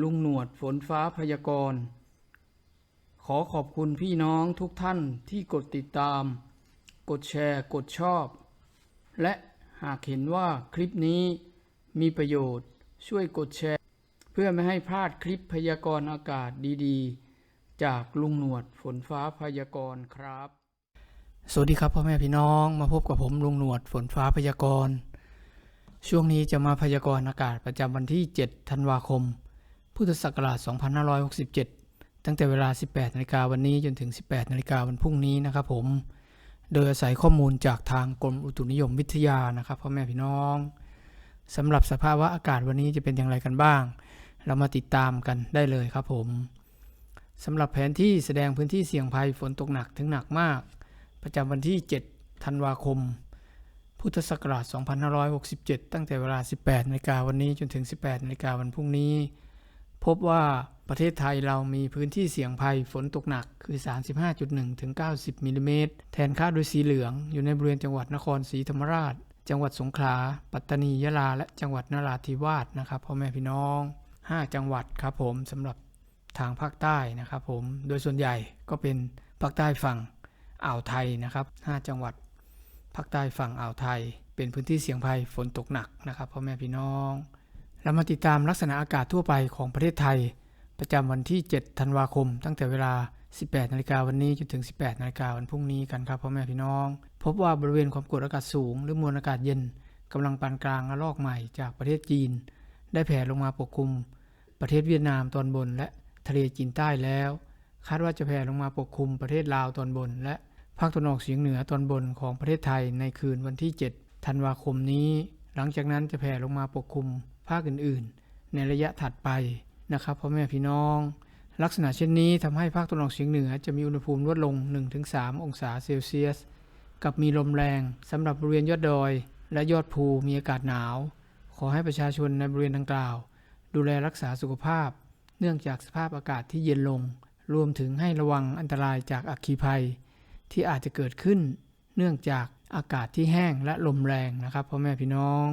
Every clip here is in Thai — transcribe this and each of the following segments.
ลุงหนวดฝนฟ้าพยากรณ์ ขอขอบคุณพี่น้องทุกท่านที่กดติดตาม กดแชร์ กดชอบ และหากเห็นว่าคลิปนี้มีประโยชน์ช่วยกดแชร์ เพื่อไม่ให้พลาดคลิปพยากรณ์อากาศดีๆ จากลุงหนวดฝนฟ้าพยากรณ์ครับ สวัสดีครับพ่อแม่พี่น้องมาพบกับผมลุงหนวดฝนฟ้าพยากรณ์ ช่วงนี้จะมาพยากรณ์อากาศประจำวันที่ 7 ธันวาคม พุทธศักราช 2567 ตั้งแต่เวลา 18นาฬิกาวันนี้จนถึง 18นาฬิกาวันพรุ่งนี้นะครับผม โดยอาศัยข้อมูลจากทางกรมอุตุนิยมวิทยานะครับพ่อแม่พี่น้องสำหรับสภาวะอากาศวันนี้จะเป็นอย่างไรกันบ้าง เรามาติดตามกันได้เลยครับผมสำหรับแผนที่แสดงพื้นที่เสี่ยงภัยฝนตกหนักถึงหนักมาก ประจำวันที่ 7 ธันวาคม พุทธศักราช 2567 ตั้งแต่เวลา 18นาฬิกาวันนี้จนถึง 18นาฬิกาวันพรุ่งนี้ พบว่าประเทศไทยเรามีพื้นที่เสี่ยงภัยฝนตกหนักคือ 35.1 ถึง 90มิลลิเมตรแทนค่าโดยสีเหลืองอยู่ในบริเวณจังหวัดนครศรีธรรมราช จังหวัดสงขลา ปัตตานี ยะลา และจังหวัดนราธิวาสนะครับพ่อแม่พี่น้อง 5 จังหวัดครับผมสำหรับทางภาคใต้นะครับผม โดยส่วนใหญ่ก็เป็นภาคใต้ฝั่งอ่าวไทยนะครับ 5 จังหวัดภาคใต้ฝั่งอ่าวไทย เป็นพื้นที่เสี่ยงภัยฝนตกหนักนะครับพ่อแม่พี่น้อง เรามาติดตามลักษณะอากาศทั่วไปของประเทศไทย ประจำวันที่ 7 ธันวาคม ตั้งแต่เวลา 18 นาฬิกาวันนี้จนถึง 18 นาฬิกาวันพรุ่งนี้กันครับพ่อแม่พี่น้อง พบว่าบริเวณความกดอากาศสูง หรือมวลอากาศเย็นกำลังปานกลางระลอกใหม่จากประเทศจีน ได้แผ่ลงมาปกคลุม ประเทศเวียดนามตอนบน และทะเลจีนใต้แล้ว คาดว่าจะแผ่ลงมาปกคลุมประเทศลาวตอนบน และภาคตะวันออกเฉียงเหนือตอนบนของประเทศไทยในคืนวันที่ 7 ธันวาคมนี้ หลังจากนั้นจะแผ่ลงมาปกคลุม ภาคอื่นๆ ในระยะถัดไปนะครับพ่อแม่พี่น้อง ลักษณะเช่นนี้ทำให้ภาคตะวันออกเฉียงเหนือจะมีอุณหภูมิลดลง 1-3 องศาเซลเซียส กับมีลมแรงสำหรับบริเวณยอดดอย และยอดภูมีอากาศหนาว ขอให้ประชาชนในบริเวณดังกล่าว ดูแลรักษาสุขภาพ เนื่องจากสภาพอากาศที่เย็นลง รวมถึงให้ระวังอันตรายจากอัคคีภัย ที่อาจจะเกิดขึ้น เนื่องจากอากาศที่แห้งและลมแรงนะครับพ่อแม่พี่น้อง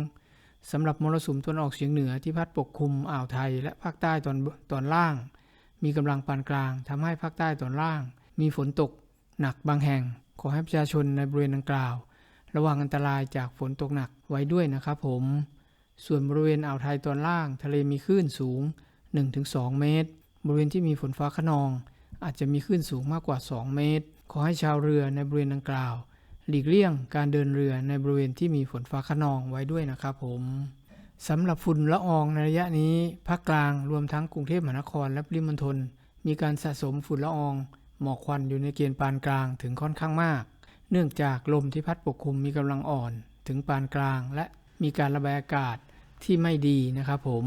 สำหรับมรสุมตะวันออกเฉียงเหนือที่พัดปกคลุมอ่าวไทย และภาคใต้ตอนตอนล่าง มีกำลังปานกลางทำให้ภาคใต้ตอนล่าง มีฝนตกหนักบางแห่ง ขอให้ประชาชนในบริเวณดังกล่าว ระวังอันตรายจากฝนตกหนักไว้ด้วยนะครับผม ส่วนบริเวณอ่าวไทยตอนล่าง ทะเลมีคลื่นสูง 1-2 เมตร บริเวณที่มีฝนฟ้าขนอง อาจจะมีคลื่นสูงมากกว่า 2 เมตร ขอให้ชาวเรือในบริเวณดังกล่าว หลีกเลี่ยงการเดินเรือในบริเวณที่มีฝนฟ้าขนองไว้ด้วยนะครับผมสำหรับฝุ่นละอองในระยะนี้ภาคกลางรวมทั้งกรุงเทพมหานครและปริมณฑลมีการสะสมฝุ่นละออง หมอกควันอยู่ในเกณฑ์ปานกลางถึงค่อนข้างมาก เนื่องจากลมที่พัดปกคลุมมีกำลังอ่อน ถึงปานกลาง และมีการระบายอากาศที่ไม่ดีนะครับผม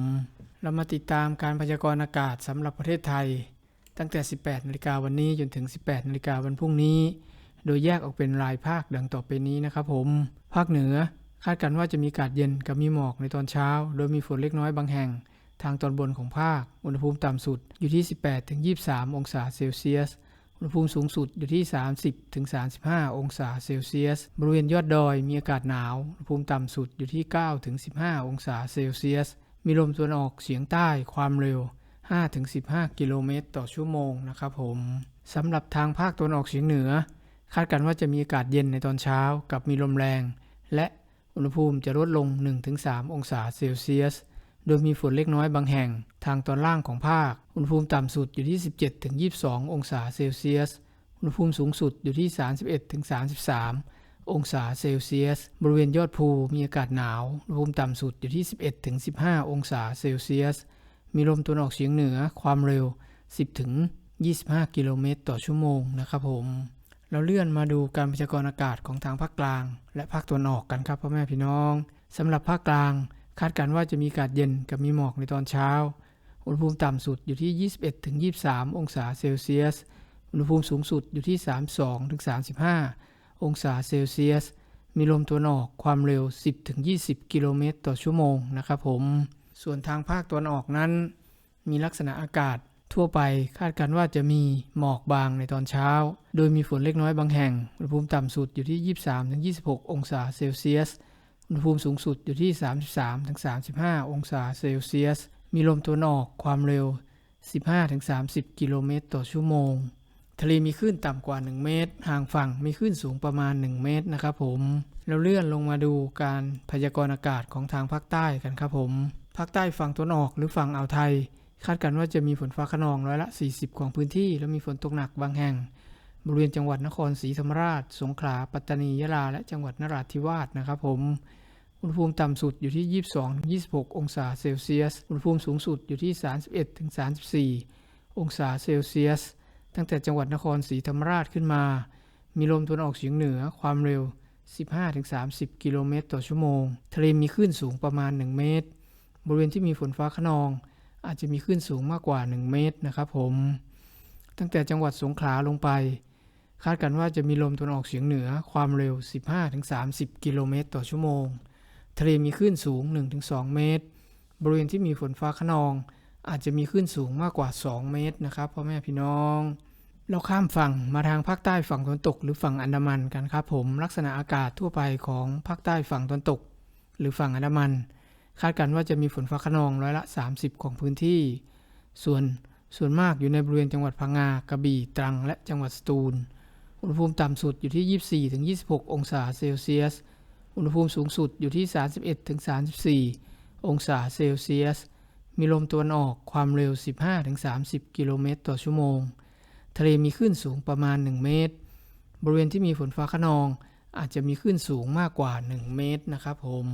เรามาติดตามการพยากรณ์อากาศสำหรับประเทศไทย ตั้งแต่ 18นาฬิกาวันนี้จนถึง 18นาฬิกาวันพรุ่งนี้ โดยแยกออกเป็นรายภาคดังต่อไปนี้นะครับผม ภาคเหนือคาดกันว่าจะมีอากาศเย็นกับมีหมอกในตอนเช้า โดยมีฝนเล็กน้อยบางแห่ง ทางตอนบนของภาค อุณหภูมิต่ำสุดอยู่ที่ 18-23 องศาเซลเซียส อุณหภูมิสูงสุดอยู่ที่ 30-35 องศาเซลเซียส บริเวณยอดดอยมีอากาศหนาว อุณหภูมิต่ำสุดอยู่ที่ 9-15 องศาเซลเซียส มีลมตะวันออกเฉียงใต้ความเร็ว 5-15 กิโลเมตรต่อชั่วโมงนะครับผม สำหรับทางภาคตะวันออกเฉียงเหนือ คาดกันว่าจะมีอากาศเย็นในตอนเช้ากับมีลมแรง และอุณหภูมิจะลดลง 1-3 องศาเซลเซียส โดยมีฝนเล็กน้อยบางแห่ง ทางตอนล่างของภาค อุณหภูมิต่ำสุดอยู่ที่ 17-22 องศาเซลเซียส อุณหภูมิสูงสุดอยู่ที่ 31-33 องศาเซลเซียส บริเวณยอดภูมีอากาศหนาว อุณหภูมิต่ำสุดอยู่ที่ 11-15 องศาเซลเซียส มีลมตะวันออกเฉียงเหนือความเร็ว 10-25 กิโลเมตรต่อชั่วโมงนะครับผม เราเลื่อนมาดูการพยากรณ์อากาศของทางภาคกลาง และภาคตะวันออกกันครับพ่อแม่พี่น้องสำหรับภาคกลาง คาดการณ์ว่าจะมีอากาศเย็นกับมีหมอกในตอนเช้า อุณหภูมิต่ำสุดอยู่ที่ 21-23 องศาเซลเซียส อุณหภูมิสูงสุดอยู่ที่ 32-35 องศาเซลเซียส มีลมตะวันออกความเร็ว 10-20 กิโลเมตรต่อชั่วโมงนะครับผม ส่วนทางภาคตะวันออกนั้น มีลักษณะอากาศ ทั่วไปคาดการณ์ว่าจะมีหมอกบางในตอนเช้า โดยมีฝนเล็กน้อยบางแห่ง อุณหภูมิต่ำสุดอยู่ที่ 23-26 องศาเซลเซียส อุณหภูมิสูงสุดอยู่ที่ 33-35 องศาเซลเซียส มีลมตะวันออกความเร็ว 15-30 กิโลเมตรต่อชั่วโมง ทะเลมีคลื่นต่ำกว่า 1 เมตร ห่างฝั่งมีคลื่นสูงประมาณ 1 เมตรนะครับผม เราเลื่อนลงมาดูการพยากรณ์อากาศของทางภาคใต้กันครับผม ภาคใต้ฝั่งตะวันออกหรือฝั่งอ่าวไทย คาดการณ์ว่าจะมีฝนฟ้าขนองร้อยละ 40 ของพื้นที่ และมีฝนตกหนักบางแห่ง บริเวณจังหวัดนครศรีธรรมราช สงขลา ปัตตานี ยะลา และจังหวัดนราธิวาสนะครับผม อุณหภูมิต่ำสุดอยู่ที่ 22-26 องศาเซลเซียส อุณหภูมิสูงสุดอยู่ที่ 31-34 องศาเซลเซียส ตั้งแต่จังหวัดนครศรีธรรมราชขึ้นมา มีลมตะวันออกเฉียงเหนือ ความเร็ว 15-30 กิโลเมตรต่อชั่วโมง ทะเลมีคลื่นสูงประมาณ 1 เมตร บริเวณที่มีฝนฟ้าขนอง อาจจะมีคลื่นสูงมากกว่า 1 เมตรนะครับผม ตั้งแต่จังหวัดสงขลาลงไป คาดกันว่าจะมีลมตะวันออกเฉียงเหนือความเร็ว 15-30 กิโลเมตรต่อชั่วโมง ทะเลมีคลื่นสูง 1-2 เมตร บริเวณที่มีฝนฟ้าขนอง อาจจะมีคลื่นสูงมากกว่า 2 เมตรนะครับพ่อแม่พี่น้อง เราข้ามฝั่งมาทางภาคใต้ฝั่งตะวันตก หรือฝั่งอันดามันกันครับผม ลักษณะอากาศทั่วไปของภาคใต้ฝั่งตะวันตก หรือฝั่งอันดามัน คาดกันว่าจะมีฝนฟ้าขนองร้อยละ 30 ของพื้นที่ ส่วนส่วนมากอยู่ในบริเวณจังหวัดพังงากระบี่ตรัง และจังหวัดสตูล อุณหภูมิต่ำสุดอยู่ที่ 24-26 องศาเซลเซียส อุณหภูมิสูงสุดอยู่ที่ 31-34 องศาเซลเซียส มีลมตะวันออกความเร็ว 15-30 กิโลเมตรต่อชั่วโมง ทะเลมีคลื่นสูงประมาณ 1 เมตร บริเวณที่มีฝนฟ้าขนอง อาจจะมีคลื่นสูงมากกว่า 1 เมตรนะครับผม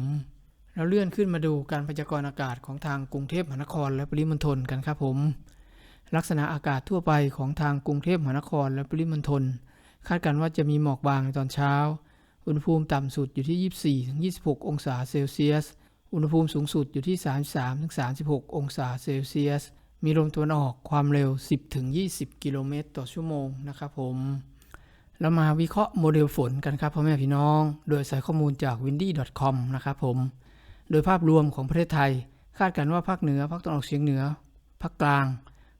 เราเลื่อนขึ้นมาดูการพยากรณ์อากาศของทางกรุงเทพมหานครและปริมณฑลกันครับผม ลักษณะอากาศทั่วไปของทางกรุงเทพมหานครและปริมณฑลคาดการณ์ว่าจะมีหมอกบางในตอนเช้า อุณหภูมิต่ำสุดอยู่ที่ 24-26 องศาเซลเซียส อุณหภูมิสูงสุดอยู่ที่ 33-36 องศาเซลเซียส มีลมตะวันออกความเร็ว 10-20 กิโลเมตรต่อชั่วโมงนะครับผมเรามาวิเคราะห์โมเดลฝนกันครับพ่อแม่พี่น้อง โดยใส่ข้อมูลจาก windy.com นะครับผม โดยภาพรวมของประเทศไทย คาดการณ์ว่าภาคเหนือ ภาคตะวันออกเฉียงเหนือ ภาคกลาง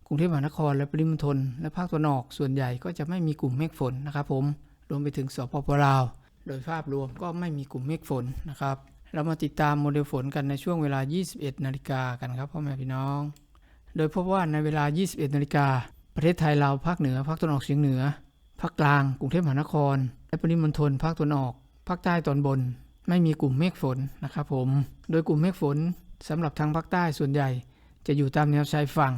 กรุงเทพมหานคร และปริมณฑล และภาคตะวันออกส่วนใหญ่ก็จะไม่มีกลุ่มเมฆฝนนะครับผม รวมไปถึงสปปลาว โดยภาพรวมก็ไม่มีกลุ่มเมฆฝนนะครับ เรามาติดตามโมเดลฝนกันในช่วงเวลา 21 นาฬิกากันครับพ่อแม่พี่น้อง โดยพบว่าในเวลา 21 นาฬิกา ประเทศไทยเราภาคเหนือ ภาคตะวันออกเฉียงเหนือ ภาคกลาง กรุงเทพมหานคร และปริมณฑล ภาคตะวันออก ภาคใต้ตอนบน ไม่มีกลุ่มเมฆฝนนะครับผม โดยกลุ่มเมฆฝนสำหรับทางภาคใต้ส่วนใหญ่ จะอยู่ตามแนวชายฝั่ง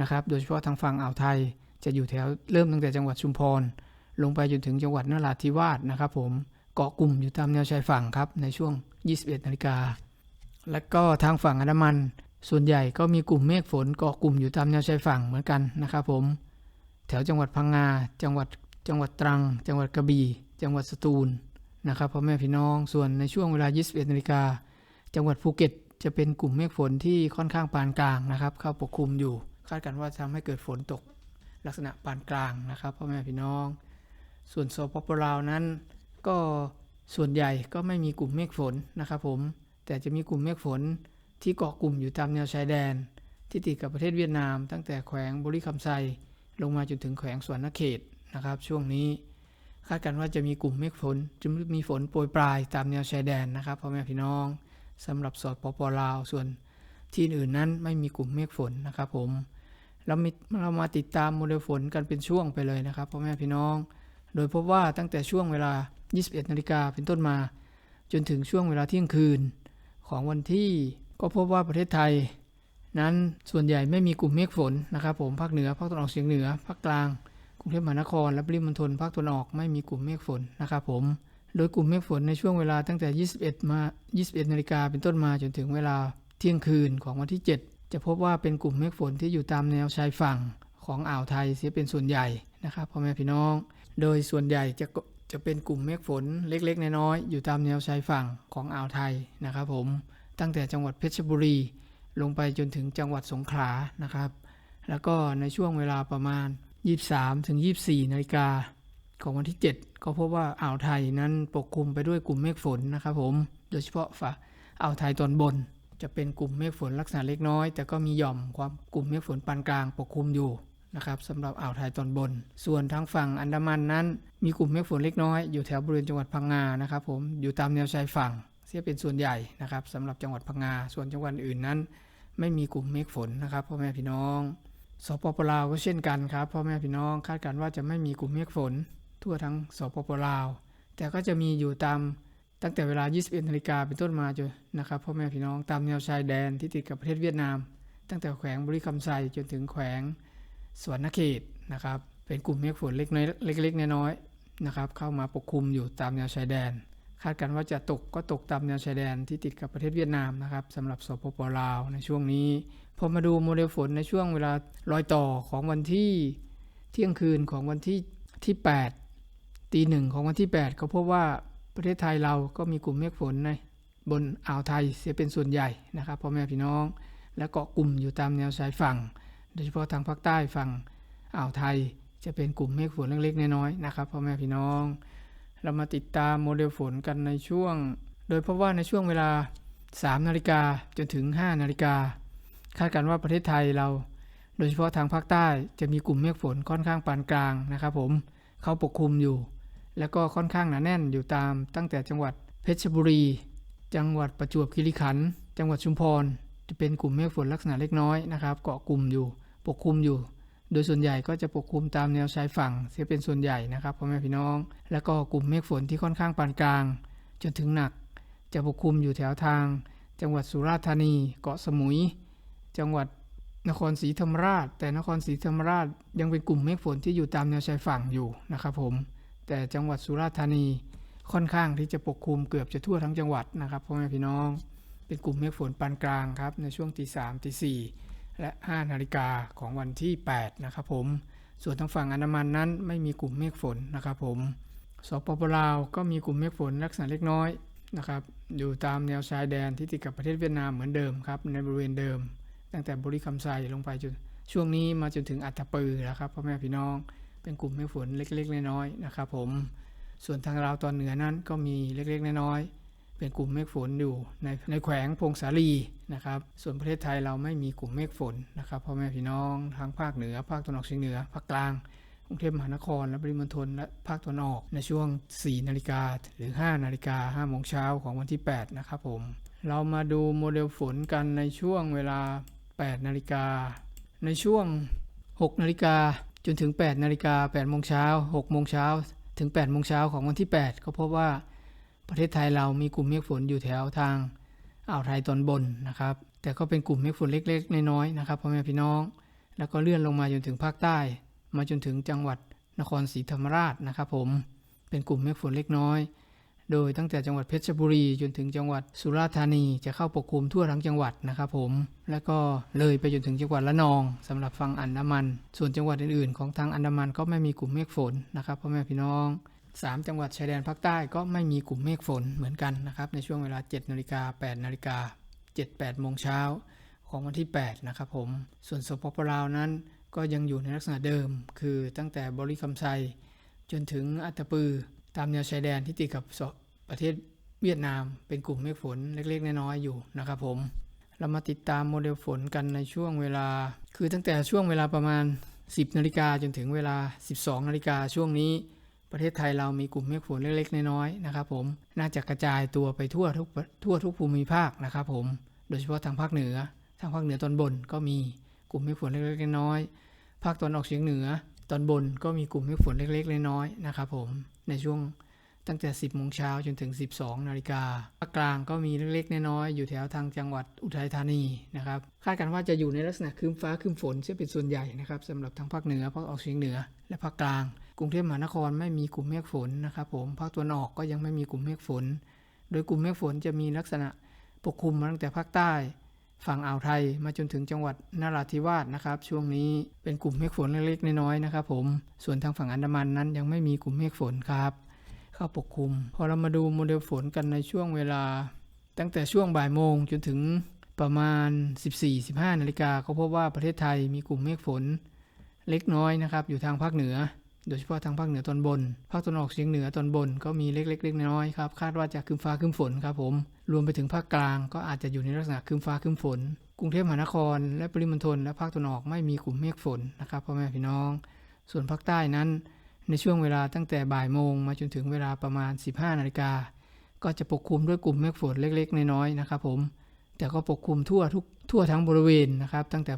นะครับ โดยเฉพาะทางฝั่งอ่าวไทย จะอยู่แถวเริ่มตั้งแต่จังหวัดชุมพร ลงไปจนถึงจังหวัดนราธิวาสนะครับผม เกาะกลุ่มอยู่ตามแนวชายฝั่งครับในช่วง 21นาฬิกา และก็ทางฝั่งอันดามัน ส่วนใหญ่ก็มีกลุ่มเมฆฝนเกาะกลุ่มอยู่ตามแนวชายฝั่งเหมือนกันนะครับผม แถวจังหวัดพังงา จังหวัดจังหวัดตรัง จังหวัดกระบี่ จังหวัดสตูล นะครับพ่อแม่พี่น้องส่วนในช่วงเวลา 21นาฬิกาจังหวัดภูเก็ต จะเป็นกลุ่มเมฆฝนที่ค่อนข้างปานกลางนะครับเข้าปกคลุมอยู่ คาดกันว่าจะทำให้เกิดฝนตก ลักษณะปานกลางนะครับพ่อแม่พี่น้อง ส่วนสปปลาวนั้นก็ส่วนใหญ่ก็ไม่มีกลุ่มเมฆฝนนะครับผมแต่จะมีกลุ่มเมฆฝนที่เกาะกลุ่มอยู่ตามแนวชายแดน ที่ติดกับประเทศเวียดนาม ตั้งแต่แขวงบรีคำไซลงมาจนถึงแขวงสวนนเขตนะครับ ช่วงนี้ คาดกันว่าจะมีกลุ่มเมฆฝนจะมีฝนโปรยปลายตามแนวชายแดนนะครับพ่อแม่พี่น้องสำหรับสอดปปลาวส่วนที่อื่นนั้นไม่มีกลุ่มเมฆฝนนะครับผมเรามีเรามาติดตามโมเดลฝนกันเป็นช่วงไปเลยนะครับพ่อแม่พี่น้อง โดยพบว่าตั้งแต่ช่วงเวลา 21นาฬิกาเป็นต้นมา จนถึงช่วงเวลาเที่ยงคืน ของวันที่ก็พบว่าประเทศไทย นั้นส่วนใหญ่ไม่มีกลุ่มเมฆฝนนะครับผมภาคเหนือภาคตะวันออกเฉียงเหนือภาคกลาง กรุงเทพมหานครและปริมณฑลภาคตะวันออกไม่มีกลุ่มเมฆฝนนะครับผม โดยกลุ่มเมฆฝนในช่วงเวลาตั้งแต่ 21 มา 21 นาฬิกาเป็นต้นมาจนถึงเวลาเที่ยงคืนของวันที่ 7 จะพบว่าเป็นกลุ่มเมฆฝนที่อยู่ตามแนวชายฝั่งของอ่าวไทยเสียเป็นส่วนใหญ่นะครับพ่อแม่พี่น้อง โดยส่วนใหญ่จะจะเป็นกลุ่มเมฆฝนเล็กๆ น้อยๆ อยู่ตามแนวชายฝั่งของอ่าวไทยนะครับผม ตั้งแต่จังหวัดเพชรบุรี ลงไปจนถึงจังหวัดสงขลานะครับ แล้วก็ในช่วงเวลาประมาณ 23ถึง24นาฬิกาของวันที่ 7 ก็พบว่าอ่าวไทยนั้นปกคลุมไปด้วยกลุ่มเมฆฝนนะครับผม โดยเฉพาะฝั่งอ่าวไทยตอนบน จะเป็นกลุ่มเมฆฝนลักษณะเล็กน้อย แต่ก็มีหย่อมความกลุ่มเมฆฝนปานกลางปกคลุมอยู่นะครับสำหรับอ่าวไทยตอนบน ส่วนทางฝั่งอันดามันนั้น มีกลุ่มเมฆฝนเล็กน้อยอยู่แถวบริเวณจังหวัดพังงานะครับผมอยู่ตามแนวชายฝั่งเสียเป็นส่วนใหญ่นะครับสำหรับจังหวัดพังงาส่วนจังหวัดอื่นนั้น ไม่มีกลุ่มเมฆฝนนะครับพ่อแม่พี่น้อง สปปลาวก็เช่นกันครับพ่อแม่พี่น้องคาดการณ์ว่าจะไม่มีกลุ่มเมฆฝน ทั่วทั้งสปปลาว แต่ก็จะมีอยู่ตามตั้งแต่เวลา 21นาฬิกาเป็นต้นมาจนนะครับพ่อแม่พี่น้องตามแนวชายแดนที่ติดกับประเทศเวียดนาม ตั้งแต่แขวงบริคำไซจนถึงแขวงสวนนเขตนะครับ เป็นกลุ่มเมฆฝนเล็กน้อยเล็กๆน้อยๆนะครับเข้ามาปกคลุมอยู่ตามแนวชายแดน คาดกันว่าจะตกก็ตกตามแนวชายแดนที่ติดกับประเทศเวียดนามนะครับสำหรับสปปลาวในช่วงนี้ พอมาดูโมเดลฝนในช่วงเวลารอยต่อของวันที่เที่ยงคืนของวันที่ที่ 8 ตีหนึ่งของวันที่ 8 ก็พบว่าประเทศไทยเราก็มีกลุ่มเมฆฝนในบนอ่าวไทยเสียเป็นส่วนใหญ่นะครับพ่อแม่พี่น้อง และเกาะกลุ่มอยู่ตามแนวชายฝั่ง โดยเฉพาะทางภาคใต้ฝั่งอ่าวไทยจะเป็นกลุ่มเมฆฝนเล็กๆน้อยๆนะครับพ่อแม่พี่น้อง เรามาติดตามโมเดลฝนกันในช่วง โดยเพราะว่าในช่วงเวลา 3 นาฬิกาจนถึง 5 นาฬิกา คาดการณ์ว่าประเทศไทยเรา โดยเฉพาะทางภาคใต้จะมีกลุ่มเมฆฝนค่อนข้างปานกลางนะครับผมเข้าปกคลุมอยู่ แล้วก็ค่อนข้างหนาแน่นอยู่ตามตั้งแต่จังหวัดเพชรบุรี จังหวัดประจวบคีรีขันธ์จังหวัดชุมพร จะเป็นกลุ่มเมฆฝนลักษณะเล็กน้อยนะครับ เกาะกลุ่มอยู่ปกคลุมอยู่ โดยส่วนใหญ่ก็จะปกคลุมตามแนวชายฝั่งเสียเป็นส่วนใหญ่นะครับพ่อแม่พี่น้อง แล้วก็กลุ่มเมฆฝนที่ค่อนข้างปานกลาง จนถึงหนัก จะปกคลุมอยู่แถวทาง จังหวัดสุราษฎร์ธานี เกาะสมุย จังหวัดนครศรีธรรมราช แต่นครศรีธรรมราชยังเป็นกลุ่มเมฆฝนที่อยู่ตามแนวชายฝั่งอยู่นะครับผม แต่จังหวัดสุราษฎร์ธานีค่อนข้างที่จะปกคลุมเกือบจะทั่วทั้งจังหวัดนะครับพ่อแม่พี่น้อง เป็นกลุ่มเมฆฝนปานกลางครับในช่วงตีสามตีสี่ และ 5 นาฬิกาของวันที่ 8 นะครับผม ส่วนทางฝั่งอันดามันนั้นไม่มีกลุ่มเมฆฝนนะครับผมสปปลาวก็มีกลุ่มเมฆฝนลักษณะเล็กน้อยนะครับอยู่ตามแนวชายแดนที่ติดกับประเทศเวียดนามเหมือนเดิมครับในบริเวณเดิม ตั้งแต่บริคำไซลงไปจนช่วงนี้มาจนถึงอัตปือแล้วครับพ่อแม่พี่น้องเป็นกลุ่มเมฆฝนเล็กๆน้อยๆนะครับผมส่วนทางลาวตอนเหนือนั้นก็มีเล็กๆน้อยๆ เป็นกลุ่มเมฆฝนอยู่ในในแขวงพงสาลีนะครับ ส่วนประเทศไทยเราไม่มีกลุ่มเมฆฝนนะครับพ่อแม่พี่น้องทางภาคเหนือ ภาคตะวันออกเฉียงเหนือ ภาคกลางกรุงเทพมหานคร และปริมณฑลและภาคตะวันออกในช่วง 4 นาฬิกาหรือ 5 นาฬิกา5โมงเช้าของวันที่ 8 นะครับผม เรามาดูโมเดลฝนกันในช่วงเวลา 8 นาฬิกา ในช่วง 6 นาฬิกาจนถึง 8 นาฬิกา8โมงเช้า6โมงเช้าถึง8โมงเช้าของวันที่ 8 ก็พบว่า ประเทศไทยเรามีกลุ่มเมฆฝนอยู่แถวทางอ่าวไทยตอนบนนะครับ แต่ก็เป็นกลุ่มเมฆฝนเล็กๆ น้อยๆนะครับพ่อแม่พี่น้อง แล้วก็เลื่อนลงมาจนถึงภาคใต้ มาจนถึงจังหวัดนครศรีธรรมราชนะครับ ผม เป็นกลุ่มเมฆฝนเล็กน้อย โดยตั้งแต่จังหวัดเพชรบุรีจนถึงจังหวัดสุราษฎร์ธานีจะเข้าปกคลุมทั่วทั้งจังหวัดนะครับ ผม แล้วก็เลยไปจนถึงจังหวัดละนองสำหรับฝั่งอันดามัน ส่วนจังหวัดอื่นๆ ของทางอันดามันก็ไม่มีกลุ่มเมฆฝนนะครับพ่อแม่พี่น้อง 3 จังหวัดชายแดนภาคใต้ก็ไม่มีกลุ่มเมฆฝนเหมือนกันนะครับ ในช่วงเวลา 7นาฬิกา8นาฬิกา7 8โมงเช้าของวันที่ 8 นะครับผม ส่วนสปปลาวนั้นก็ยังอยู่ในลักษณะเดิม คือตั้งแต่บริคำไซ จนถึงอัตปือ ตามแนวชายแดนที่ติดกับประเทศเวียดนาม เป็นกลุ่มเมฆฝนเล็กๆ น้อยๆอยู่นะครับผม เรามาติดตามโมเดลฝนกันในช่วงเวลา คือตั้งแต่ช่วงเวลาประมาณ 10นาฬิกาจนถึงเวลา 12นาฬิกาช่วงนี้ ประเทศไทยเรามีกลุ่มเมฆฝนเล็กๆน้อยๆนะครับผมน่าจะกระจายตัวไปทั่วทุกทั่วทุกภูมิภาคนะครับผมโดยเฉพาะทางภาคเหนือ ทางภาคเหนือตอนบนก็มีกลุ่มเมฆฝนเล็กๆน้อยๆภาคตอนออกเฉียงเหนือ ตอนบนก็มีกลุ่มเมฆฝนเล็กๆน้อยๆนะครับผมในช่วงตั้งแต่ 10 โมงเช้าจนถึง 12 นาฬิกาภาคกลางก็มีเล็กๆ น้อยๆ อยู่แถวทางจังหวัดอุทัยธานีนะครับ คาดกันว่าจะอยู่ในลักษณะครึ้มฟ้าครึ้มฝนซึ่เป็นส่วนใหญ่นะครับสำหรับทางภาคเหนือภาคออกเฉียงเหนือ และภาคกลาง รุงเทพมหานครไม่มีกลุ่มเมฆฝนนะครับผมภาคตะวันออกก็ยังไม่มีกลุ่มเมฆฝน โดยกลุ่มเมฆฝนจะมีลักษณะปกคลุมมาตั้งแต่ภาคใต้ ฝั่งอ่าวไทยมาจนถึงจังหวัดนราธิวาสนะครับ ช่วงนี้เป็นกลุ่มเมฆฝนเล็กๆน้อยๆนะครับ ผมส่วนทางฝั่งอันดามันนั้นยังไม่มีกลุ่มเมฆฝนครับเข้าปกคลุม พอเรามาดูโมเดลฝนกันในช่วงเวลา ตั้งแต่ช่วงบ่ายโมงจนถึงประมาณ 14-15นาฬิกาก็พบว่าประเทศไทยมีกลุ่มเมฆฝนเล็กน้อยนะครับ อยู่ทางภาคเหนือ โดยเฉพาะทางภาคเหนือตอนบน ภาคตะวันออกเฉียงเหนือตอนบนก็มีเล็กๆน้อยๆครับ คาดว่าจะครึ้มฟ้าครึ้มฝนครับผม รวมไปถึงภาคกลางก็อาจจะอยู่ในลักษณะครึ้มฟ้าครึ้มฝน กรุงเทพมหานคร และปริมณฑลและภาคตะวันออกไม่มีกลุ่มเมฆฝนนะครับพ่อแม่พี่น้อง ส่วนภาคใต้นั้น ในช่วงเวลาตั้งแต่บ่ายโมงมาจนถึงเวลาประมาณ 15นาฬิกา ก็จะปกคลุมด้วยกลุ่มเมฆฝนเล็กๆน้อยๆนะครับผม แต่ก็ปกคลุมทั่วทุกทั่วทั้งบริเวณนะครับ ตั้งแต่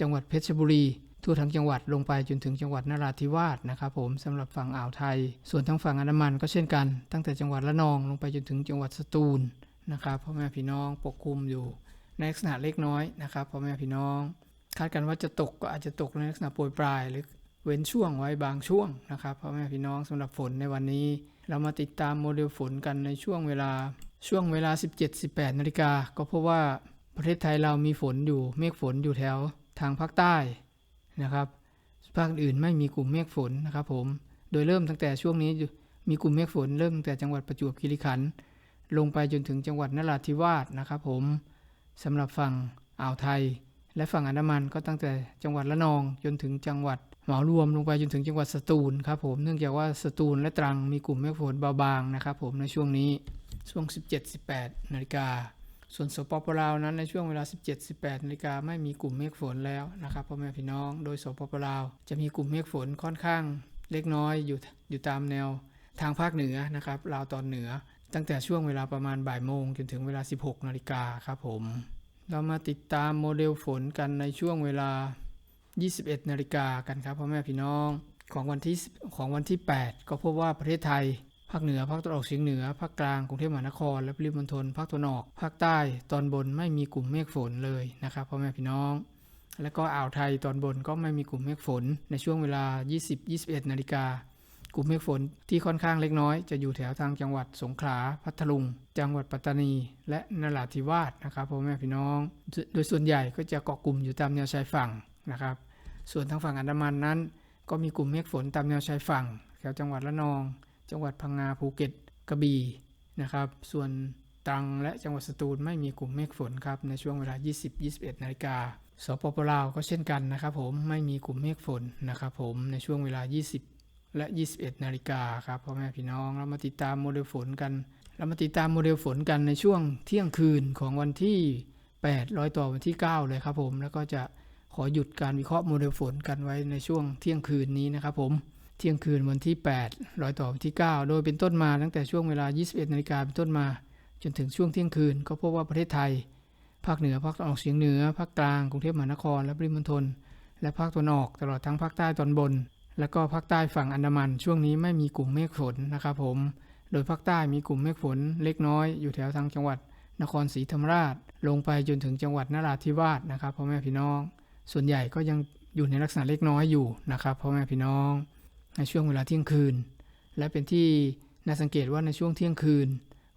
จังหวัดเพชรบุรี ทั่วทั้งจังหวัดลงไปจนถึงจังหวัดนราธิวาสนะครับผมสำหรับฝั่งอ่าวไทย ส่วนทั้งฝั่งอันดามันก็เช่นกัน ตั้งแต่จังหวัดระนองลงไปจนถึงจังหวัดสตูลนะครับพ่อแม่พี่น้องปกคลุมอยู่ในลักษณะเล็กน้อยนะครับพ่อแม่พี่น้อง คาดกันว่าจะตกก็อาจจะตกในลักษณะโปรยปลายหรือเว้นช่วงไว้บางช่วงนะครับพ่อแม่พี่น้องสำหรับฝนในวันนี้ เรามาติดตามโมเดลฝนกันในช่วงเวลาช่วงเวลา 17-18นาฬิกาก็เพราะว่าประเทศไทยเรามีฝนอยู่เมฆฝนอยู่แถวทางภาคใต้ นะครับ ภาคอื่นไม่มีกลุ่มเมฆฝนนะครับผม โดยเริ่มตั้งแต่ช่วงนี้มีกลุ่มเมฆฝนเริ่มตั้งแต่จังหวัดประจวบคีรีขันธ์ลงไปจนถึงจังหวัดนราธิวาสนะครับผมสำหรับฝั่งอ่าวไทย และฝั่งอันดามันก็ตั้งแต่จังหวัดระนองจนถึงจังหวัดเหมารวมลงไปจนถึงจังหวัดสตูลครับผมเนื่องจากว่าสตูลและตรังมีกลุ่มเมฆฝนเบาบางนะครับผมในช่วงนี้ช่วง 17-18นาฬิกา ส่วนสปปลาวนั้นในช่วงเวลา 17-18นาฬิกาไม่มีกลุ่มเมฆฝนแล้วนะครับพ่อแม่พี่น้อง โดยสปปลาว จะมีกลุ่มเมฆฝนค่อนข้างเล็กน้อยอยู่อยู่ตามแนวทางภาคเหนือนะครับลาวตอนเหนือ ตั้งแต่ช่วงเวลาประมาณบ่ายโมงจนถึงเวลา 16นาฬิกาครับผม เรามาติดตามโมเดลฝนกันในช่วงเวลา 21นาฬิกากันครับพ่อแม่พี่น้องของวันที่ของวันที่ 8 ก็พบว่าประเทศไทย ภาคเหนือภาคตะวันออกเฉียงเหนือภาคกลางกรุงเทพมหานคร และปริมณฑลภาคตะวันออกภาคใต้ตอนบนไม่มีกลุ่มเมฆฝนเลยนะครับพ่อแม่พี่น้อง และก็อ่าวไทยตอนบนก็ไม่มีกลุ่มเมฆฝน ในช่วงเวลา 20-21 นาฬิกากลุ่มเมฆฝนที่ค่อนข้างเล็กน้อย จะอยู่แถวทางจังหวัดสงขลา พัทลุง จังหวัดปัตตานี และนราธิวาสนะครับพ่อแม่พี่น้อง โดยส่วนใหญ่ก็จะเกาะกลุ่มอยู่ตามแนวชายฝั่งนะครับ ส่วนทางฝั่งอันดามันนั้น ก็มีกลุ่มเมฆฝนตามแนวชายฝั่ง แถวจังหวัดระนอง จังหวัดพังงาภูเก็ตกระบี่นะครับ ส่วนตรังและจังหวัดสตูลไม่มีกลุ่มเมฆฝนครับในช่วงเวลา 20-21 นาฬิกาสปปลาวก็เช่นกันนะครับผมไม่มีกลุ่มเมฆฝนนะครับผมในช่วงเวลา 20 และ 21 นาฬิกาครับพ่อแม่พี่น้องเรามาติดตามโมเดลฝนกันเรามาติดตามโมเดลฝนกันในช่วงเที่ยงคืนของวันที่8ร้อยต่อวันที่ 9 เลยครับผมแล้วก็จะขอหยุดการวิเคราะห์โมเดลฝนกันไว้ในช่วงเที่ยงคืนนี้นะครับผม เที่ยงคืนวันที่ 8 รอยต่อวันที่ 9 โดยเป็นต้นมาตั้งแต่ช่วงเวลา 21 นาฬิกาเป็นต้นมา จนถึงช่วงเที่ยงคืน ก็พบว่าประเทศไทย ภาคเหนือ ภาคตะวันออกเฉียงเหนือ ภาคกลาง กรุงเทพมหานคร และปริมณฑล และภาคตะวันออก ตลอดทั้งภาคใต้ตอนบน และก็ภาคใต้ฝั่งอันดามัน ช่วงนี้ไม่มีกลุ่มเมฆฝนนะครับผม โดยภาคใต้มีกลุ่มเมฆฝนเล็กน้อย อยู่แถวทางจังหวัด นครศรีธรรมราช ลงไปจนถึงจังหวัดนราธิวาสนะครับพ่อแม่พี่น้อง ส่วนใหญ่ก็ยังอยู่ในลักษณะเล็กน้อยอยู่นะครับพ่อแม่พี่น้อง ในช่วงเวลาเที่ยงคืน และเป็นที่น่าสังเกตว่าในช่วงเที่ยงคืน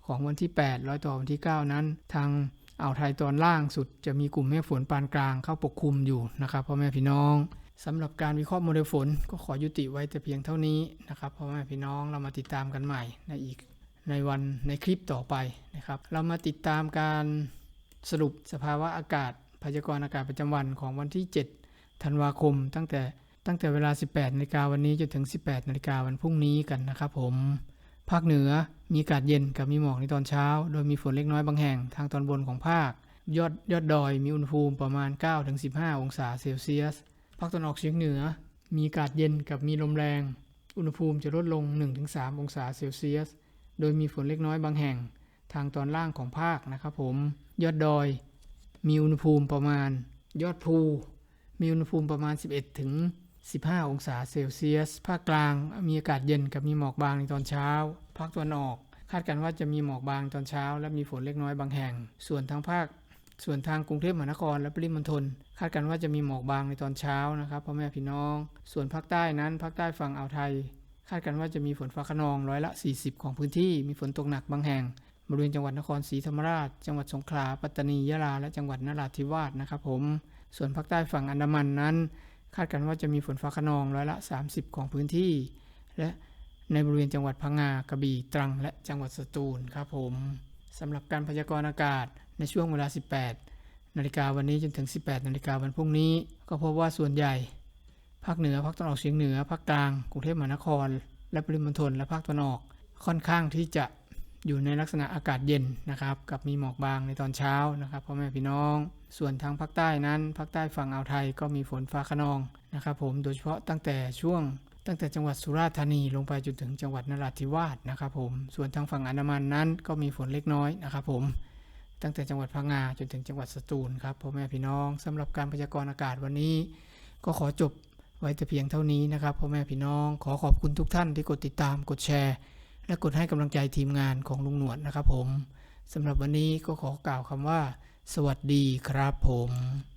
ของวันที่ 8 ร้อยต่อวันที่ 9 นั้น ทางอ่าวไทยตอนล่างสุดจะมีกลุ่มเมฆฝนปานกลางเข้าปกคลุมอยู่นะครับพ่อแม่พี่น้องสำหรับการวิเคราะห์โมเดลฝนก็ขอยุติไว้แต่เพียงเท่านี้นะครับพ่อแม่พี่น้องเรามาติดตามกันใหม่ในอีกในวันในคลิปต่อไปนะครับ เรามาติดตามการสรุปสภาวะอากาศพยากรณ์อากาศประจำวันของวันที่ 7 ธันวาคมตั้งแต่ ตั้งแต่เวลา 18นาฬิกาวันนี้จนถึง 18นาฬิกาวันพรุ่งนี้กันนะครับผม ภาคเหนือมีอากาศเย็นกับมีหมอกในตอนเช้า โดยมีฝนเล็กน้อยบางแห่งทางตอนบนของภาค ยอดยอดดอยมีอุณหภูมิประมาณ 9-15 องศาเซลเซียส ภาคตะวันออกเฉียงเหนือ มีอากาศเย็นกับมีลมแรง อุณหภูมิจะลดลง 1-3 องศาเซลเซียส โดยมีฝนเล็กน้อยบางแห่ง ทางตอนล่างของภาคนะครับผม ยอดดอย มีอุณหภูมิประมาณ ยอดภู มีอุณหภูมิประมาณ 11ถึง 15 องศาเซลเซียส ภาคกลางมีอากาศเย็นกับมีหมอกบางในตอนเช้า ภาคตะวันออก คาดกันว่าจะมีหมอกบางตอนเช้า และมีฝนเล็กน้อยบางแห่ง ส่วนทางภาค ส่วนทางกรุงเทพมหานครและปริมณฑล คาดกันว่าจะมีหมอกบางในตอนเช้านะครับพ่อแม่พี่น้อง ส่วนภาคใต้นั้น ภาคใต้ฝั่งอ่าวไทย คาดกันว่าจะมีฝนฟ้าขนองร้อยละ 40 ของพื้นที่ มีฝนตกหนักบางแห่งบริเวณจังหวัดนครศรีธรรมราช จังหวัดสงขลา ปัตตานี ยะลา และจังหวัดนราธิวาสนะครับผม ส่วนภาคใต้ฝั่งอันดามันนั้น คาดกันว่าจะมีฝนฟ้าขนองร้อยละ 30 ของพื้นที่ และในบริเวณจังหวัดพังงากระบี่ตรัง และจังหวัดสตูลครับผมสำหรับการพยากรณ์อากาศในช่วงเวลา 18 นาฬิกาวันนี้จนถึง 18 นาฬิกาวันพรุ่งนี้ ก็พบว่าส่วนใหญ่ ภาคเหนือภาคตะวันออกเฉียงเหนือภาคกลางกรุงเทพมหานคร และปริมณฑลและภาคตะวันออกค่อนข้างที่จะ อยู่ในลักษณะอากาศเย็นนะครับกับมีหมอกบางในตอนเช้านะครับพ่อแม่พี่น้อง ส่วนทางภาคใต้นั้นภาคใต้ฝั่งอ่าวไทยก็มีฝนฟ้าขนองนะครับผมโดยเฉพาะตั้งแต่ช่วงตั้งแต่จังหวัดสุราษฎร์ธานีลงไปจนถึงจังหวัดนราธิวาสนะครับผมส่วนทางฝั่งอันดามันนั้นก็มีฝนเล็กน้อยนะครับผมตั้งแต่จังหวัดพังงาจนถึงจังหวัดสตูลครับพ่อแม่พี่น้องสำหรับการพยากรณ์อากาศวันนี้ ก็ขอจบไว้แต่เพียงเท่านี้นะครับพ่อแม่พี่น้อง ขอขอบคุณทุกท่านที่กดติดตามกดแชร์ และกดให้กำลังใจทีมงานของลุงหนวดนะครับผมสำหรับวันนี้ก็ขอกล่าวคำว่า สวัสดีครับผม